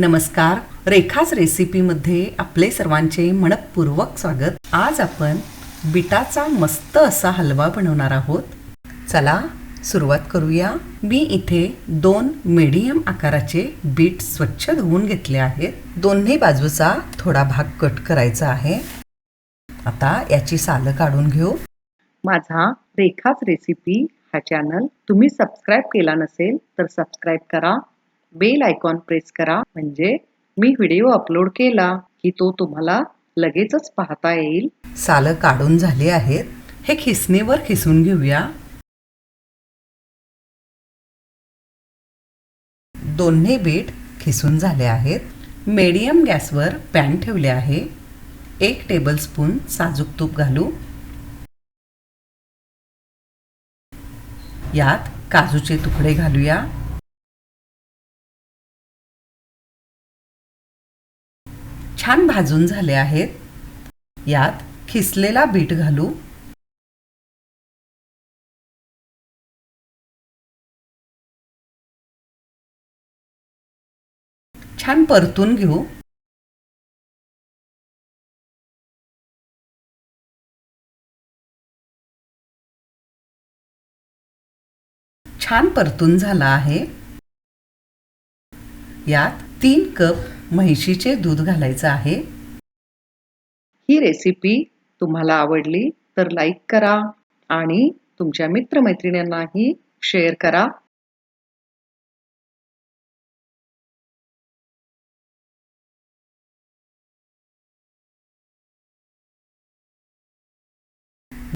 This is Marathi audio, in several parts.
नमस्कार. रेखाच रेसिपीमध्ये आपले सर्वांचे मनपूर्वक स्वागत. आज आपण बिटाचा मस्त असा हलवा बनवणार आहोत. चला सुरुवात करूया. मी इथे दोन मीडियम आकाराचे बीट स्वच्छ धुवून घेतले आहेत. दोन्ही बाजूचा थोडा भाग कट करायचा आहे. आता याची सालं काढून घेऊ. माझा रेखाच रेसिपी हा चॅनल तुम्ही सबस्क्राईब केला नसेल तर सबस्क्राईब करा. बेल आयकॉन प्रेस करा. म्हणजे मी व्हिडिओ अपलोड केला की तो तुम्हाला लगेचच पाहता येईल. सालं काढून झाले आहेत. हे खिसणीवर खिसून घेऊया. दोन्ही बीट खिसून झाले आहेत. मीडियम गॅसवर पॅन ठेवले आहे. एक टेबलस्पून साजूक तूप घालू. यात काजूचे तुकडे घालूया. छान भाजून झाले आहेत. यात खिसलेला बीट घालू. छान परतून घेऊ. छान परतून झाला आहे. यात तीन कप म्हैशीचे दूध घालायचं आहे. ही रेसिपी तुम्हाला आवडली तर लाईक करा आणि तुमच्या मित्रमैत्रिणींनाही शेअर करा.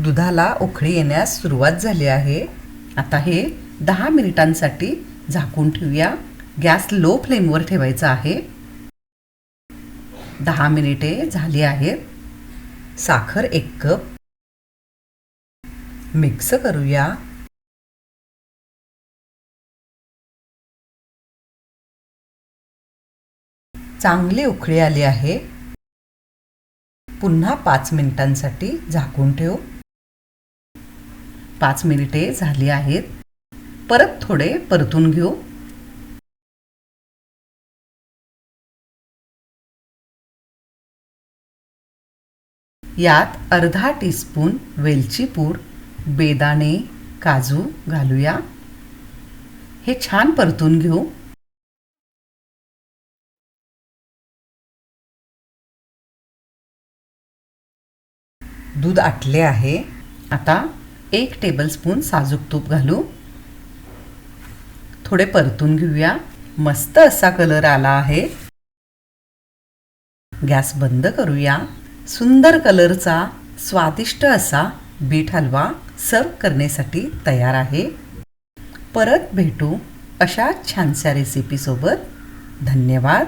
दुधाला उकळी येण्यास सुरुवात झाली आहे. आता हे दहा मिनिटांसाठी झाकून ठेवूया. गॅस लो फ्लेमवर ठेवायचा आहे. दहा मिनिटे झाली आहेत. साखर एक कप. मिक्स करूया. चांगली उकळी आली आहे. पुन्हा पाच मिनिटांसाठी झाकून ठेव. पाच मिनिटे झाली आहेत. परत थोडे परतून घेऊ. यात अर्धा टीस्पून वेलची पूड बेदाणे काजू घालूया. हे छान परतून घेऊ. दूध आटले आहे. आता एक टेबलस्पून साजूक तूप घालू. थोडे परतून घेऊया. मस्त असा कलर आला आहे. गॅस बंद करूया. सुंदर कलरचा स्वादिष्ट असा बीट हलवा सर्व करण्यासाठी तयार आहे. परत भेटू अशा छानशा रेसिपीसोबत धन्यवाद.